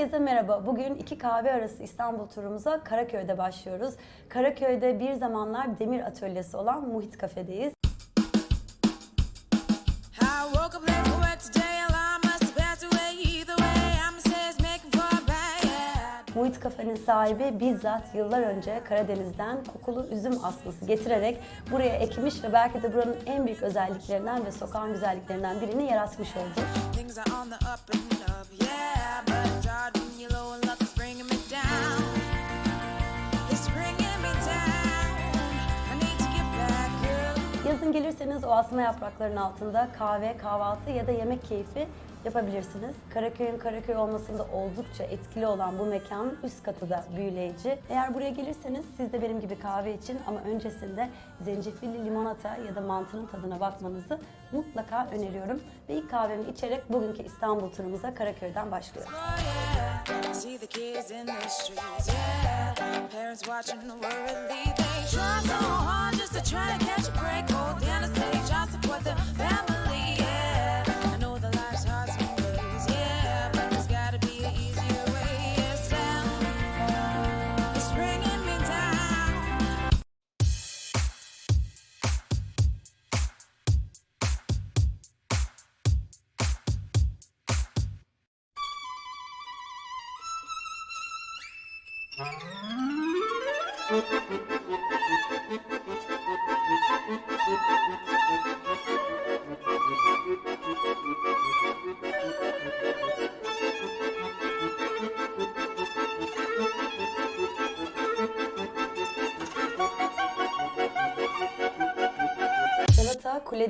Herkese merhaba. Bugün iki kahve arası İstanbul turumuza Karaköy'de başlıyoruz. Karaköy'de bir zamanlar demir atölyesi olan Muhit Kafe'deyiz. Muhit Kafe'nin sahibi bizzat yıllar önce Karadeniz'den kokulu üzüm asması getirerek buraya ekmiş ve belki de buranın en büyük özelliklerinden ve sokağın güzelliklerinden birini yaratmış oldu. Gelirseniz o asma yapraklarının altında kahve, kahvaltı ya da yemek keyfi yapabilirsiniz. Karaköy'ün Karaköy olmasında oldukça etkili olan bu mekanın üst katı da büyüleyici. Eğer buraya gelirseniz siz de benim gibi kahve için ama öncesinde zencefilli limonata ya da mantının tadına bakmanızı mutlaka öneriyorum. Ve ilk kahvemi içerek bugünkü İstanbul turumuza Karaköy'den başlıyorum. Yeah. See the. Parents watching worriedly. They try so hard just to try to catch a break. Hold down the stage, I support the family,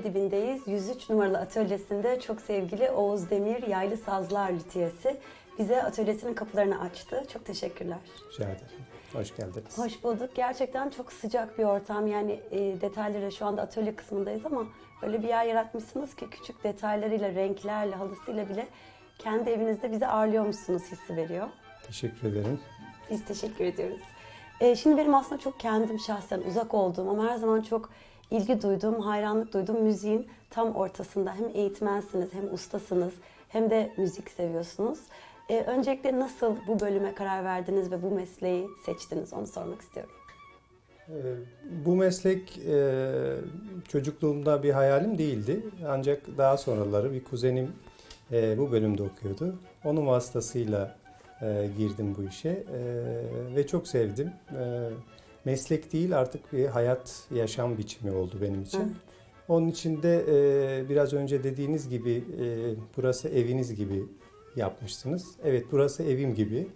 Dibindeyiz. 103 numaralı atölyesinde çok sevgili Oğuz Demir Yaylı Sazlar Lütiyesi bize atölyesinin kapılarını açtı. Çok teşekkürler. Rica ederim. Hoş geldiniz. Hoş bulduk. Gerçekten çok sıcak bir ortam. Yani e, detayları şu anda atölye kısmındayız ama öyle bir yer yaratmışsınız ki küçük detaylarıyla, renklerle, halısıyla bile kendi evinizde bizi ağırlıyormuşsunuz hissi veriyor. Teşekkür ederim. Biz teşekkür ediyoruz. Ee, şimdi benim aslında çok kendim şahsen uzak olduğum ama her zaman çok ilgi duyduğum, hayranlık duyduğum müziğin tam ortasında hem eğitmensiniz hem ustasınız hem de müzik seviyorsunuz. Ee, öncelikle nasıl bu bölüme karar verdiniz ve bu mesleği seçtiniz onu sormak istiyorum. Ee, Bu meslek e, çocukluğumda bir hayalim değildi. Ancak daha sonraları bir kuzenim e, bu bölümde okuyordu. Onun vasıtasıyla e, girdim bu işe E, ve çok sevdim. Meslek değil artık bir hayat, yaşam biçimi oldu benim için. Evet. Onun için de e, biraz önce dediğiniz gibi e, burası eviniz gibi yapmışsınız. Evet burası evim gibi.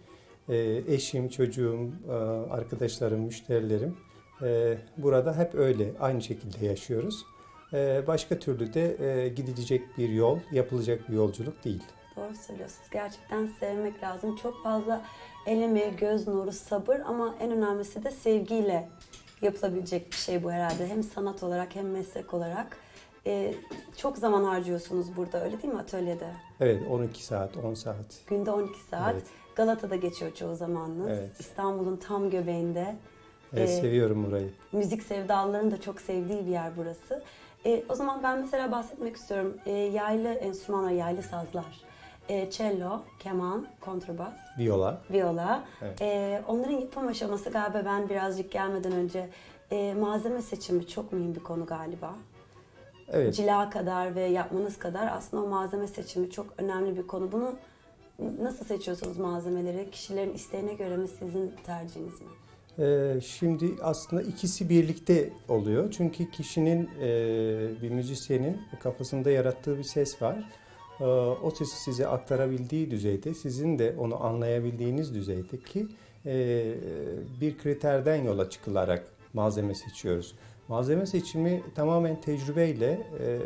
E, eşim, çocuğum, e, arkadaşlarım, müşterilerim e, burada hep öyle aynı şekilde yaşıyoruz. E, başka türlü de e, gidilecek bir yol, yapılacak bir yolculuk değil. Doğru söylüyorsunuz. Gerçekten sevmek lazım. Çok fazla el emeği, göz nuru, sabır ama en önemlisi de sevgiyle yapılabilecek bir şey bu herhalde. Hem sanat olarak hem meslek olarak. Ee, çok zaman harcıyorsunuz burada öyle değil mi atölyede? Evet 12 saat, 10 saat. Günde 12 saat. Evet. Galata'da geçiyor çoğu zamanınız. Evet. İstanbul'un tam göbeğinde. Evet, Ee, seviyorum burayı. Müzik sevdalıların da çok sevdiği bir yer burası. Ee, o zaman ben mesela bahsetmek istiyorum. Ee, yaylı enstrümanlar, yaylı sazlar. Ee, cello, keman, kontrabas, Viola. viola. Evet. Ee, onların yapım aşaması galiba ben birazcık gelmeden önce e, malzeme seçimi çok mühim bir konu galiba. Evet. Cila kadar ve yapmanız kadar aslında o malzeme seçimi çok önemli bir konu. Bunu nasıl seçiyorsunuz malzemeleri? Kişilerin isteğine göre mi sizin tercihiniz mi? Ee, şimdi aslında ikisi birlikte oluyor. Çünkü kişinin, e, bir müzisyenin kafasında yarattığı bir ses var. Ee, o sesi size aktarabildiği düzeyde, sizin de onu anlayabildiğiniz düzeyde ki e, bir kriterden yola çıkılarak malzeme seçiyoruz. Malzeme seçimi tamamen tecrübeyle, e,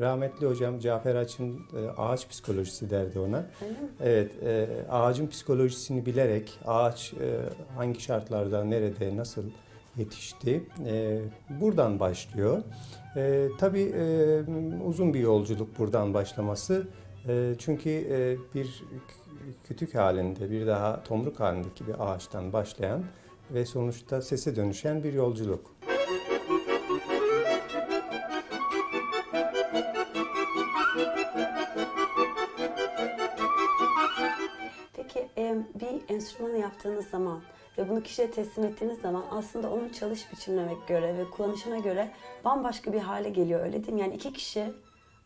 rahmetli hocam Cafer Aç'ın e, ağaç psikolojisi derdi ona. Evet, e, ağacın psikolojisini bilerek ağaç e, hangi şartlarda, nerede, nasıl yetişti e, buradan başlıyor. E, tabii e, uzun bir yolculuk buradan başlaması. E, çünkü e, bir kütük halinde, bir daha tomruk halindeki bir ağaçtan başlayan ve sonuçta sese dönüşen bir yolculuk. Peki bir enstrümanı yaptığınız zaman ve bunu kişiye teslim ettiğiniz zaman aslında onun çalış biçimine göre ve kullanışına göre bambaşka bir hale geliyor öyle değil mi? Yani iki kişi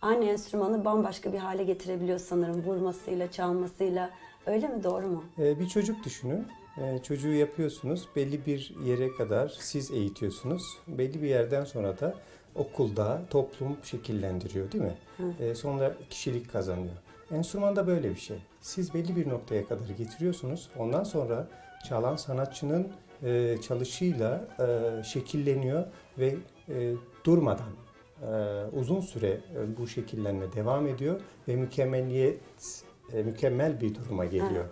aynı enstrümanı bambaşka bir hale getirebiliyor sanırım vurmasıyla, çalmasıyla. Öyle mi doğru mu? Ee, bir çocuk düşünün. Ee, çocuğu yapıyorsunuz. Belli bir yere kadar siz eğitiyorsunuz. Belli bir yerden sonra da okulda toplum şekillendiriyor değil mi? Ee, sonra kişilik kazanıyor. Enstrüman da böyle bir şey. Siz belli bir noktaya kadar getiriyorsunuz. Ondan sonra çalan sanatçının e, çalışıyla e, şekilleniyor ve e, durmadan e, uzun süre e, bu şekillenme devam ediyor ve mükemmeliyet e, mükemmel bir duruma geliyor.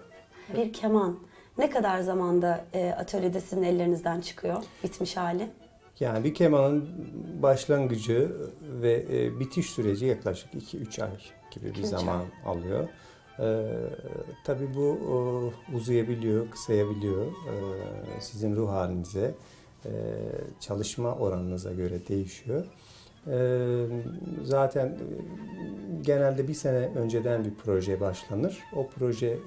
Bir keman ne kadar zamanda e, atölyede sizin ellerinizden çıkıyor bitmiş hali? Yani bir kemanın başlangıcı ve e, bitiş süreci yaklaşık 2-3 ay gibi bir zaman alıyor. Ee, tabii bu e, uzayabiliyor, kısayabiliyor. Ee, sizin ruh halinize, e, çalışma oranınıza göre değişiyor. Ee, zaten e, genelde bir sene önceden bir proje başlanır. O proje e,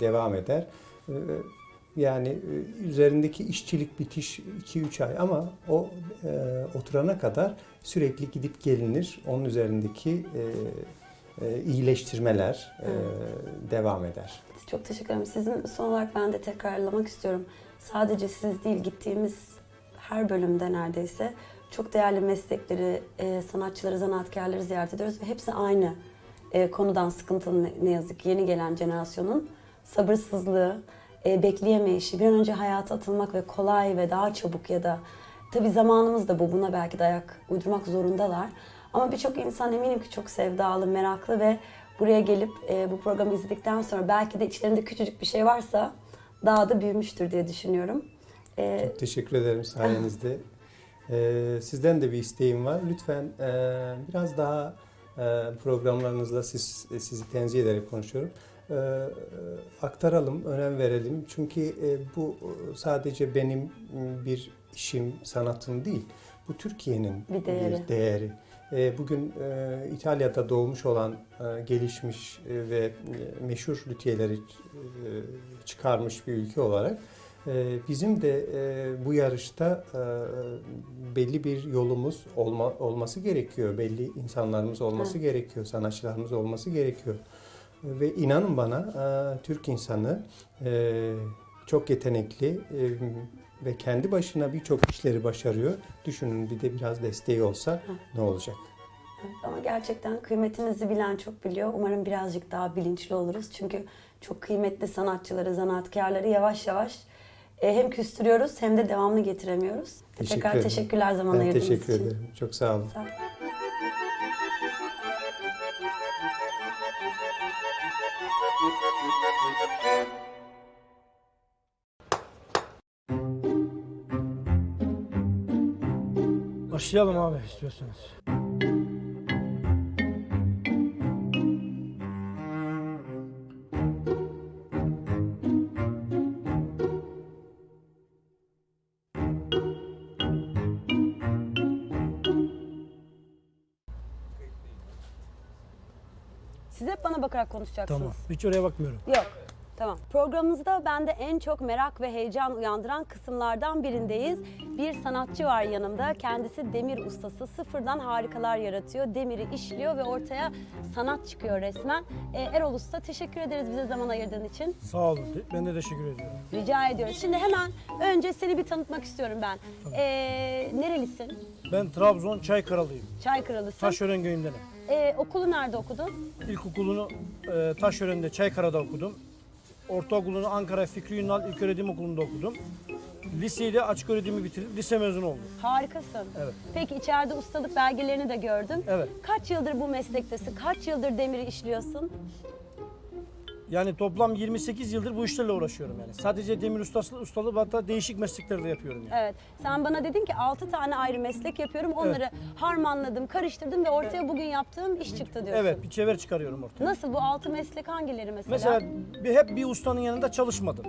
devam eder. Ee, yani e, üzerindeki işçilik bitiş 2-3 ay ama o e, oturana kadar sürekli gidip gelinir. Onun üzerindeki e, e, iyileştirmeler e, devam eder. Çok teşekkür ederim. Sizin son olarak ben de tekrarlamak istiyorum. Sadece siz değil gittiğimiz her bölümde neredeyse çok değerli meslekleri, e, sanatçıları, zanaatkarları ziyaret ediyoruz ve hepsi aynı e, konudan sıkıntılı ne, yazık ki yeni gelen jenerasyonun sabırsızlığı, e, bekleyemeyişi, bir an önce hayata atılmak ve kolay ve daha çabuk ya da tabii zamanımız da bu buna belki dayak uydurmak zorundalar. Ama birçok insan eminim ki çok sevdalı, meraklı ve buraya gelip e, bu programı izledikten sonra belki de içlerinde küçücük bir şey varsa daha da büyümüştür diye düşünüyorum. E, Teşekkür ederim sayenizde. Ee, sizden de bir isteğim var. Lütfen e, biraz daha e, programlarınızla siz, sizi tenzih ederek konuşuyorum. E, aktaralım, önem verelim. Çünkü e, bu sadece benim bir işim, sanatım değil. Bu Türkiye'nin Bir değeri. bir değeri. E, Bugün e, İtalya'da doğmuş olan e, gelişmiş ve meşhur lüthiyeleri e, çıkarmış bir ülke olarak bizim de bu yarışta belli bir yolumuz olma, olması gerekiyor. Belli insanlarımız olması gerekiyor, sanatçılarımız olması gerekiyor. Ve inanın bana Türk insanı çok yetenekli ve kendi başına birçok işleri başarıyor. Düşünün bir de biraz desteği olsa ne olacak? Evet, Ama gerçekten kıymetinizi bilen çok biliyor. Umarım birazcık daha bilinçli oluruz. Çünkü çok kıymetli sanatçıları, zanaatkarları yavaş yavaş hem küstürüyoruz hem de devamlı getiremiyoruz. Teşekkür Tekrar ederim. teşekkürler zaman Ben ayırdığınız teşekkür için. ederim. Çok sağ olun. Sağ olun. Başlayalım abi istiyorsanız. Siz hep bana bakarak konuşacaksınız. Tamam. Hiç oraya bakmıyorum. Yok. Tamam. Programımızda bende en çok merak ve heyecan uyandıran kısımlardan birindeyiz. Bir sanatçı var yanımda. Kendisi demir ustası. Sıfırdan harikalar yaratıyor. Demiri işliyor ve ortaya sanat çıkıyor resmen. Ee, Erol Usta teşekkür ederiz bize zaman ayırdığın için. Sağ olun. Ben de teşekkür ediyorum. Rica ediyoruz. Şimdi hemen önce seni bir tanıtmak istiyorum ben. Ee, nerelisin? Ben Trabzon Çaykaralıyım. Çaykralısın. Taşören köyündenim. Ee, okulu nerede okudun? İlkokulunu e, Taşören'de Çaykara'da okudum. Ortaokulunu Ankara Fikri Ünal İlköğretim Okulu'nda okudum. Liseyi de açık öğretimi bitirip lise mezunu oldum. Harikasın. Evet. Peki içeride ustalık belgelerini de gördüm. Evet. Kaç yıldır bu meslektesin? Kaç yıldır demiri işliyorsun? Yani toplam 28 yıldır bu işlerle uğraşıyorum yani. Sadece demir ustası, ustalığı hatta değişik meslekleri de yapıyorum yani. Evet. Sen bana dedin ki 6 tane ayrı meslek yapıyorum. Onları harmanladım, karıştırdım ve ortaya bugün yaptığım iş çıktı diyorsun. Evet, bir çevir çıkarıyorum ortaya. Nasıl bu 6 meslek hangileri mesela? Mesela bir, hep bir ustanın yanında çalışmadım.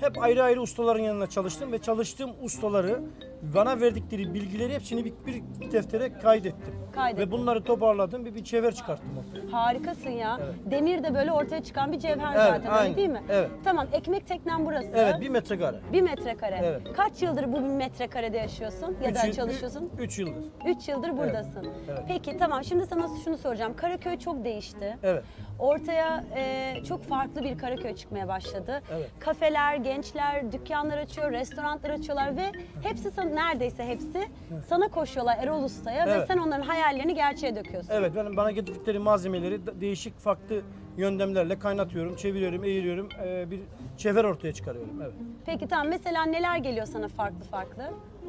Hep ayrı ayrı ustaların yanında çalıştım ve çalıştığım ustaları Bana verdikleri bilgileri hepsini bir, bir deftere kaydettim. Kaydettin. Ve bunları toparladım bir, bir çevir çıkarttım ortaya. Harikasın ya. Evet. Demir de böyle ortaya çıkan bir cevher Evet, zaten öyle aynen. değil mi? Evet. Tamam ekmek teknen burası. Evet bir metrekare. Bir metrekare. Evet. Kaç yıldır bu bir metrekarede yaşıyorsun ya Üç da yıl- çalışıyorsun? Üç yıldır. 3 yıldır buradasın. evet. Peki tamam şimdi sana şunu soracağım. Karaköy çok değişti. Evet. Ortaya e, çok farklı bir Karaköy çıkmaya başladı. Evet. Kafeler, gençler dükkanlar açıyor, restoranlar açıyorlar ve hepsi sana, neredeyse hepsi sana koşuyorlar Erol Usta'ya ve Evet. sen onların hayallerini gerçeğe döküyorsun. Evet ben bana getirdikleri malzemeleri de- değişik farklı yöntemlerle kaynatıyorum, çeviriyorum, eğiriyorum. Ee, bir çevir ortaya çıkarıyorum. Evet. Peki tamam mesela neler geliyor sana farklı farklı?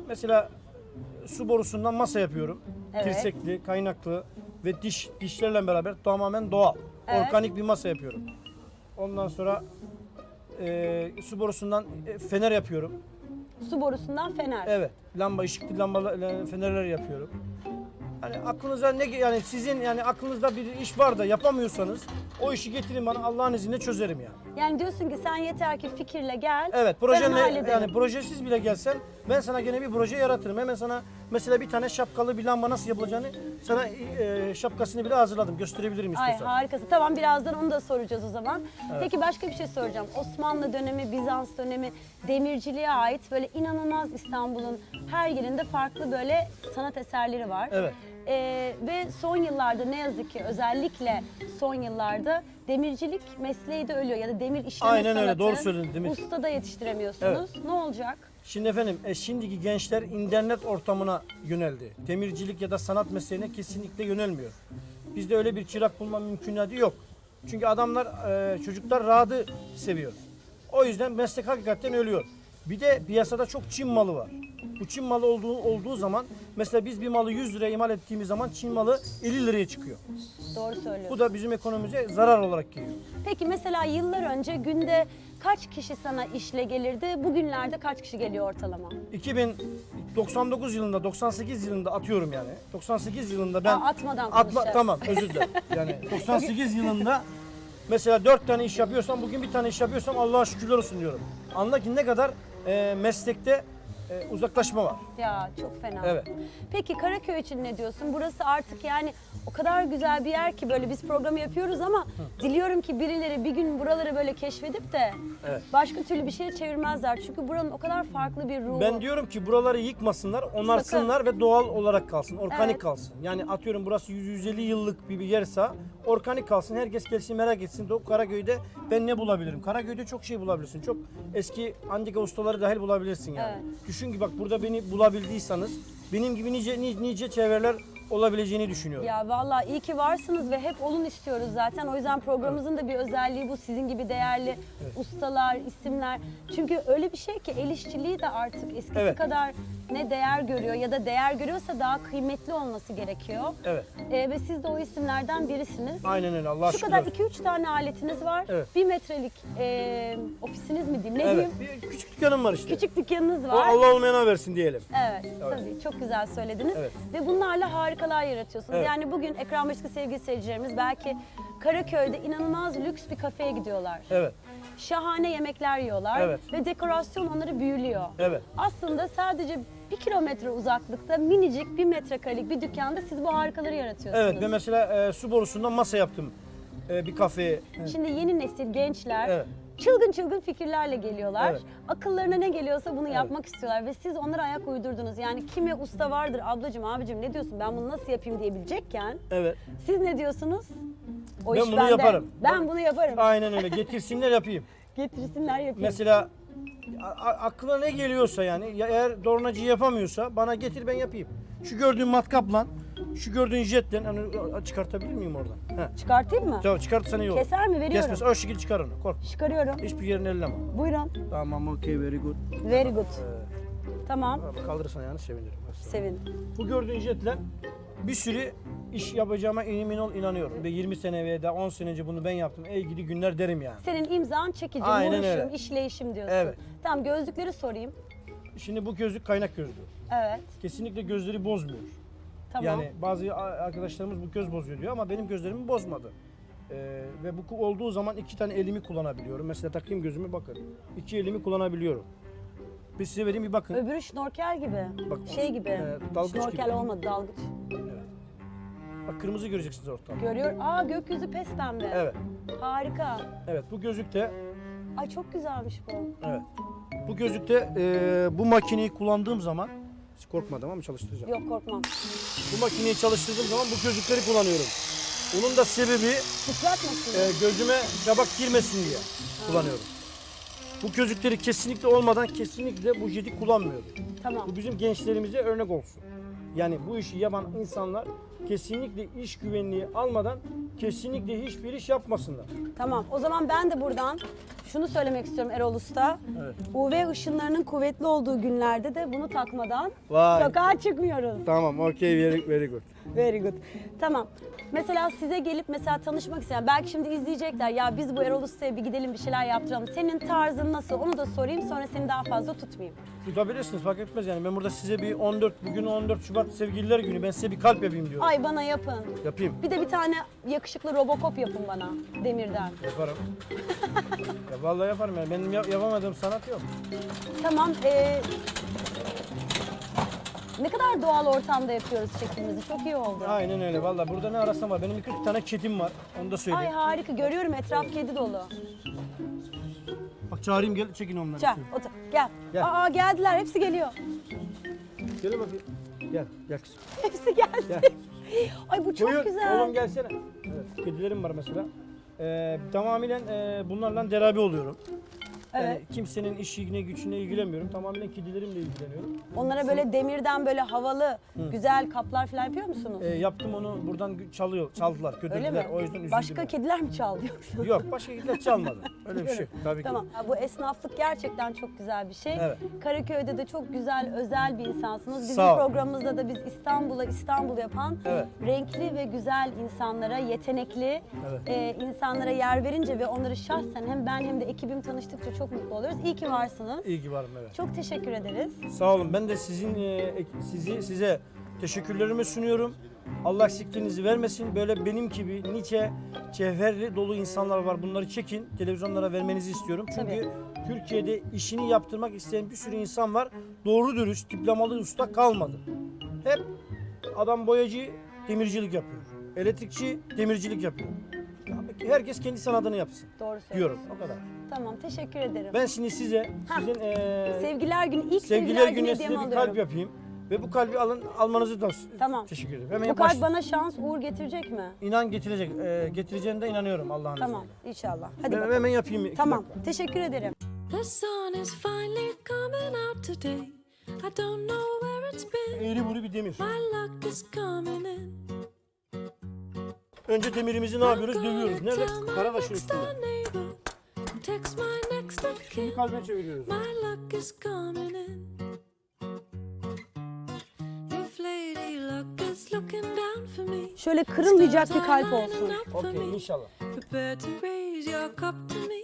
Mesela su borusundan masa yapıyorum. Evet. Tirsekli, kaynaklı ve diş dişlerle beraber tamamen doğal. Evet. Organik bir masa yapıyorum. Ondan sonra e, su borusundan e, fener yapıyorum. Su borusundan fener. Evet. Lamba, ışıklı lamba fenerler yapıyorum. Hani aklınıza ne yani sizin yani aklınızda bir iş var da yapamıyorsanız o işi getirin bana Allah'ın izniyle çözerim yani. Yani diyorsun ki sen yeter ki fikirle gel. Evet projenle yani projesiz bile gelsen ben sana gene bir proje yaratırım. Hemen sana mesela bir tane şapkalı bir lamba nasıl yapılacağını sana e, şapkasını bile hazırladım. Gösterebilirim Ay istiyorsan. harikası. Tamam birazdan onu da soracağız o zaman. Peki başka bir şey soracağım. Osmanlı dönemi, Bizans dönemi demirciliğe ait böyle inanılmaz İstanbul'un her yerinde farklı böyle sanat eserleri var. Evet. Ee, ve son yıllarda ne yazık ki özellikle son yıllarda demircilik mesleği de ölüyor ya da demir işleme Aynen öyle, sanatı doğru söyledin, demir. Usta da yetiştiremiyorsunuz. Ne olacak? Şimdi efendim e, şimdiki gençler internet ortamına yöneldi. Demircilik ya da sanat mesleğine kesinlikle yönelmiyor. Bizde öyle bir çırak bulma mümkünatı yok. Çünkü adamlar, e, çocuklar rahatı seviyor. O yüzden meslek hakikaten ölüyor. Bir de piyasada çok Çin malı var. Bu Çin malı olduğu, olduğu zaman mesela biz bir malı 100 liraya imal ettiğimiz zaman Çin malı 50 liraya çıkıyor. Doğru söylüyorsun. Bu da bizim ekonomimize zarar olarak geliyor. Peki mesela yıllar önce günde kaç kişi sana işle gelirdi? Bugünlerde kaç kişi geliyor ortalama? 2099 yılında, 98 yılında atıyorum yani. 98 yılında ben Aa, atmadan atma konuşacağız. tamam özür dilerim. Yani 98 yılında mesela 4 tane iş yapıyorsam bugün bir tane iş yapıyorsam Allah'a şükürler olsun diyorum. Anla ki ne kadar e, meslekte e, uzaklaşma var. Ya çok fena. Evet. Peki Karaköy için ne diyorsun? Burası artık yani o kadar güzel bir yer ki böyle biz programı yapıyoruz ama diliyorum ki birileri bir gün buraları böyle keşfedip de Evet. başka türlü bir şeye çevirmezler. Çünkü buranın o kadar farklı bir ruhu. Ben diyorum ki buraları yıkmasınlar, onarsınlar ve doğal olarak kalsın, organik Evet. kalsın. Yani atıyorum burası 100-150 yıllık bir, bir yerse organik kalsın. Herkes gelsin merak etsin. De o Karaköy'de ben ne bulabilirim? Karaköy'de çok şey bulabilirsin. Çok eski antika ustaları dahil bulabilirsin yani. Düşün ki bak burada beni bulabildiyseniz benim gibi nice nice, nice çevreler olabileceğini düşünüyorum. Ya vallahi iyi ki varsınız ve hep olun istiyoruz zaten. O yüzden programımızın da bir özelliği bu. Sizin gibi değerli ustalar, isimler. Çünkü öyle bir şey ki el işçiliği de artık eskisi Evet. kadar ne değer görüyor ya da değer görüyorsa daha kıymetli olması gerekiyor. Evet. Ee, ve siz de o isimlerden birisiniz. Aynen öyle. Allah Şu şükür. kadar olsun. 2-3 tane aletiniz var. Evet. Bir metrelik e, ofisiniz mi diyeyim? Ne Evet. diyeyim? Bir küçük dükkanım var işte. Küçük dükkanınız O var. Allah olmayana versin diyelim. Evet, tabii çok güzel söylediniz. Evet. Ve bunlarla harikalar yaratıyorsunuz. Evet. Yani bugün ekran başındaki sevgili seyircilerimiz belki Karaköy'de inanılmaz lüks bir kafeye gidiyorlar. Evet. Şahane yemekler yiyorlar Evet. ve dekorasyon onları büyülüyor. Evet. Aslında sadece bir kilometre uzaklıkta minicik bir metrekarelik bir dükkanda siz bu harikaları yaratıyorsunuz. Evet ve mesela e, su borusundan masa yaptım. E, bir kafeye. Şimdi yeni nesil gençler Evet. Çılgın çılgın fikirlerle geliyorlar. Evet. Akıllarına ne geliyorsa bunu yapmak istiyorlar ve siz onlara ayak uydurdunuz. Yani kimi usta vardır ablacığım abicim ne diyorsun ben bunu nasıl yapayım diyebilecekken Evet. siz ne diyorsunuz? O Ben iş bunu bende. yaparım. Ben bunu yaparım. Aynen öyle. Getirsinler yapayım. Getirsinler yapayım. Mesela a- a- aklına ne geliyorsa yani ya eğer dornacı yapamıyorsa bana getir ben yapayım. Şu gördüğün matkapla, şu gördüğün jetle hani a- çıkartabilir miyim oradan? He. Çıkartayım mı? Tamam çıkartırsan iyi olur. Keser mi? Veriyorum. Kesmez. O şekilde çıkar onu. Kork. Çıkarıyorum. Hiçbir yerini elleme. Buyurun. Tamam okay very good. Very good. Ee, Tamam. abi kaldırırsan yani sevinirim. Sevin. Bu gördüğün jetle bir sürü iş yapacağıma emin ol inanıyorum. Ve 20 sene veya da 10 sene önce bunu ben yaptım. Ey gidi günler derim yani. Senin imzan çekici, Aynen vuruşum, öyle. işleyişim diyorsun. Evet. Tamam gözlükleri sorayım. Şimdi bu gözlük kaynak gözlüğü. Evet. Kesinlikle gözleri bozmuyor. Tamam. Yani bazı a- arkadaşlarımız bu göz bozuyor diyor ama benim gözlerimi bozmadı. Ee, ve bu olduğu zaman iki tane elimi kullanabiliyorum. Mesela takayım gözümü bakın. İki elimi kullanabiliyorum. Bir size vereyim bir bakın. Öbürü şnorkel gibi. Bak, şey gibi. e, dalgıç şnorkel gibi. olmadı dalgıç. Bak kırmızı göreceksiniz ortada. Görüyor. Aa gökyüzü pes pembe. Evet. Harika. Evet bu gözlükte Ay çok güzelmiş bu. evet. Bu gözlükte e, bu makineyi kullandığım zaman hiç korkmadım ama çalıştıracağım. Yok korkmam. Bu makineyi çalıştırdığım zaman bu gözlükleri kullanıyorum. Onun da sebebi Sıçratmasın. e, gözüme kabak girmesin diye kullanıyorum. Bu gözlükleri kesinlikle olmadan kesinlikle bu jeti kullanmıyorum. Tamam. Bu bizim gençlerimize örnek olsun. Yani bu işi yapan insanlar kesinlikle iş güvenliği almadan kesinlikle hiçbir iş yapmasınlar. Tamam. O zaman ben de buradan şunu söylemek istiyorum Erol Usta. Evet. UV ışınlarının kuvvetli olduğu günlerde de bunu takmadan Vay. sokağa çıkmıyoruz. Tamam, okey, very, very good. Very good. Tamam. Mesela size gelip mesela tanışmak isteyen, belki şimdi izleyecekler ya biz bu Erol Usta'ya bir gidelim bir şeyler yaptıralım. Senin tarzın nasıl onu da sorayım sonra seni daha fazla tutmayayım. Tutabilirsiniz fark etmez yani. Ben burada size bir 14, bugün 14 Şubat sevgililer günü. Ben size bir kalp yapayım diyorum. Ay bana yapın. Yapayım. Bir de bir tane yakışıklı robokop yapın bana demirden. Yaparım. ya vallahi yaparım yani. Benim yap- yapamadığım sanat yok. Tamam. ee, ne kadar doğal ortamda yapıyoruz çekimimizi. Çok iyi oldu. Aynen öyle. Vallahi burada ne arasam var. Benim 40 tane kedim var. Onu da Ay söyleyeyim. harika. Görüyorum etraf kedi dolu. Bak çağırayım gel çekin onları. Gel otur. Gel. Gel. Aa geldiler. Hepsi geliyor. Gel bakayım. Gel, gel kızım. Hepsi geldi. Gel. Ay bu çok Buyur, güzel. Oğlum gelsene. Evet, kedilerim var mesela. Ee, tamamen e, bunlarla beraber oluyorum. Yani Evet. kimsenin işine gücüne ilgilenmiyorum. Tamamen kedilerimle ilgileniyorum. Onlara böyle demirden böyle havalı, güzel kaplar falan yapıyor musunuz? Ee, yaptım onu buradan çalıyor, çaldılar, Öyle kötüler. mi? O yüzden üzüldüm. Başka yani. kediler mi çaldı yoksa? Yok, başka kediler çalmadı. Öyle bir şey. Tabii ki. Tamam. Bu esnaflık gerçekten çok güzel bir şey. Evet. Karaköy'de de çok güzel, özel bir insansınız. Bizim Sağ ol. programımızda da biz İstanbul'a İstanbul yapan Evet. renkli ve güzel insanlara, yetenekli Evet. e, insanlara yer verince ve onları şahsen hem ben hem de ekibim tanıştıkça çok mutlu oluyoruz. İyi ki varsınız. İyi ki varım evet. Çok teşekkür ederiz. Sağ olun. Ben de sizin e, sizi size teşekkürlerimi sunuyorum. Allah eksikliğinizi vermesin. Böyle benim gibi nice cevherli dolu insanlar var. Bunları çekin. Televizyonlara vermenizi istiyorum. Çünkü Tabii. Türkiye'de işini yaptırmak isteyen bir sürü insan var. Doğru dürüst diplomalı usta kalmadı. Hep adam boyacı demircilik yapıyor. Elektrikçi demircilik yapıyor. Ya Herkes kendi sanatını yapsın Doğru söylüyorsun. diyorum. O kadar. Tamam teşekkür ederim. Ben şimdi size sizin e, Sevgiler günü ilk Sevgiler sevgiler, günü size hediyemi bir alıyorum. kalp yapayım. Ve bu kalbi alın almanızı da Tamam. teşekkür ederim. Hemen Bu baş- kalp bana şans, uğur getirecek mi? inan getirecek. E, getireceğine de inanıyorum Allah'ın Tamam izniyle. inşallah. Hadi Ben bakalım. hemen yapayım. iki Tamam dakika. teşekkür ederim. The sun is finally coming out today. I don't know where it's been. Eğri buru bir demir. My luck is coming in. Önce demirimizi ne yapıyoruz? Dövüyoruz. Nerede? Next üstünde. Text my next of kin. Şimdi kalbine çeviriyoruz. My luck is coming in. If Lady Luck is looking down for me. Şöyle kırılmayacak bir kalp olsun. Okey inşallah. Prepare to raise your cup to me.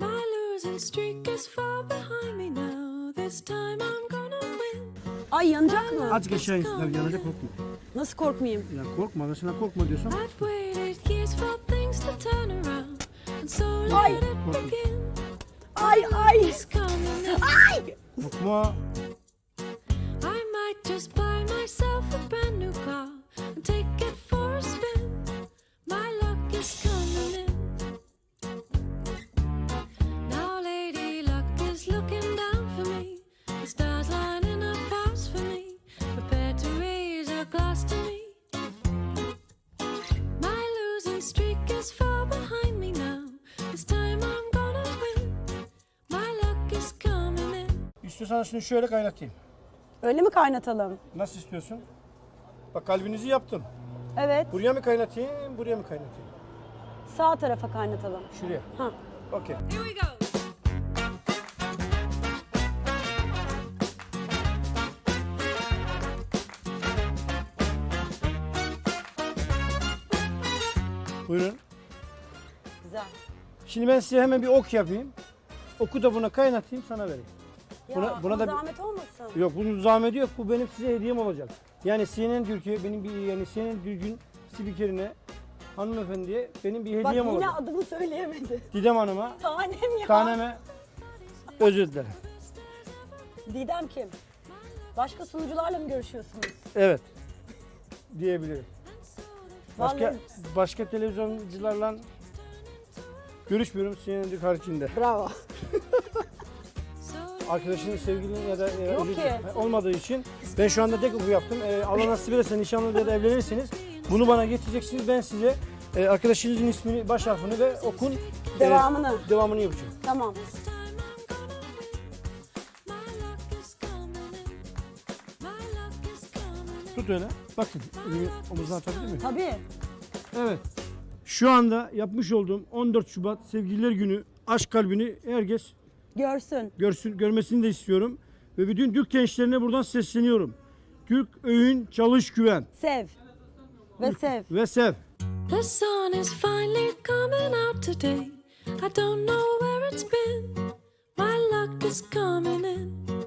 My losing streak is far behind me now. This time I'm gonna win. Ay yanacak mı? Azıcık aşağı in. Tabii yanacak korkma. Nasıl korkmayayım? Ya korkma. Sana korkma diyorsam. I've waited years for things to turn around. Ay. Ay ay. Ay. Korkma. İstiyorsan şunu şöyle kaynatayım. Öyle mi kaynatalım? Nasıl istiyorsun? Bak kalbinizi yaptım. Evet. Buraya mı kaynatayım, buraya mı kaynatayım? Sağ tarafa kaynatalım. Şuraya. Ha. Okey. Here we go. Buyurun. Güzel. Şimdi ben size hemen bir ok yapayım. Oku da buna kaynatayım sana vereyim. Buna- buna bu da zahmet olmasın. Yok bunun zahmeti yok. Bu benim size hediyem olacak. Yani CNN Türkiye benim bir yani CNN Türk'ün spikerine hanımefendiye benim bir Bak hediyem yine olacak. adımı söyleyemedi. Didem Hanım'a, Tanem ya. taneme Özür dilerim. Didem kim? Başka sunucularla mı görüşüyorsunuz? Evet. Diyebilirim. Başka Vallahi- başka televizyoncularla görüşmüyorum senin haricinde. Bravo. Arkadaşının sevgilinin ya da e, Yok ki. Olmadığı için ben şu anda tek bu yaptım. E, Allah nasip ederse nişanlı ya da evlenirseniz bunu bana getireceksiniz. Ben size e, arkadaşınızın ismini, baş harfini ve okun e, Devamını. devamını yapacağım. Tamam. Tut öyle. Bakın elimi omuzuna atabilir miyim? Tabii. Evet. Şu anda yapmış olduğum 14 Şubat Sevgililer Günü aşk kalbini herkes Görsün. görsün, görmesini de istiyorum. Ve bütün Türk gençlerine buradan sesleniyorum. Türk öyün çalış güven Sev. Ve sev. ve sev. The sun is finally coming out today. I don't know where it's been. My luck is coming in.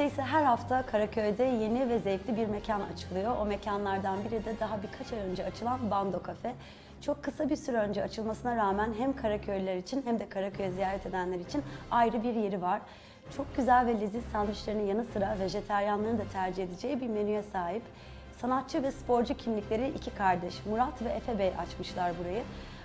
Neredeyse her hafta Karaköy'de yeni ve zevkli bir mekan açılıyor. O mekanlardan biri de daha birkaç ay önce açılan Bando Cafe. Çok kısa bir süre önce açılmasına rağmen hem Karaköylüler için hem de Karaköy'ü ziyaret edenler için ayrı bir yeri var. Çok güzel ve leziz sandviçlerinin yanı sıra vejeteryanların da tercih edeceği bir menüye sahip. Sanatçı ve sporcu kimlikleri iki kardeş Murat ve Efe Bey açmışlar burayı.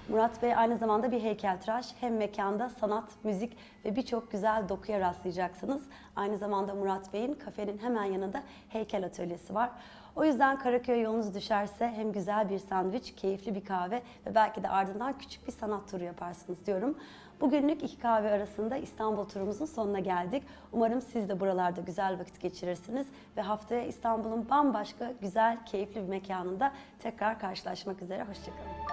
Murat Bey aynı zamanda bir heykeltıraş. Hem mekanda sanat, müzik ve birçok güzel dokuya rastlayacaksınız. Aynı zamanda Murat Bey'in kafenin hemen yanında heykel atölyesi var. O yüzden Karaköy yolunuz düşerse hem güzel bir sandviç, keyifli bir kahve ve belki de ardından küçük bir sanat turu yaparsınız diyorum. Bugünlük iki kahve arasında İstanbul turumuzun sonuna geldik. Umarım siz de buralarda güzel vakit geçirirsiniz ve haftaya İstanbul'un bambaşka, güzel, keyifli bir mekanında tekrar karşılaşmak üzere. Hoşçakalın.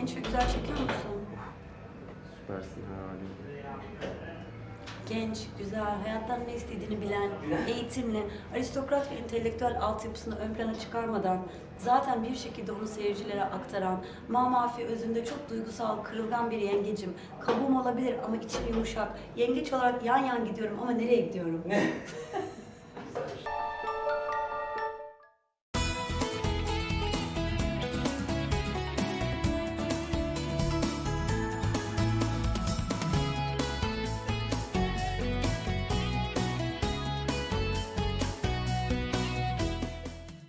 Genç ve güzel çekiyor musun? Süpersin herhalde. Genç, güzel, hayattan ne istediğini bilen, eğitimli, aristokrat ve entelektüel altyapısını ön plana çıkarmadan zaten bir şekilde onu seyircilere aktaran, mamafi özünde çok duygusal, kırılgan bir yengecim. Kabuğum olabilir ama içim yumuşak. Yengeç olarak yan yan gidiyorum ama nereye gidiyorum?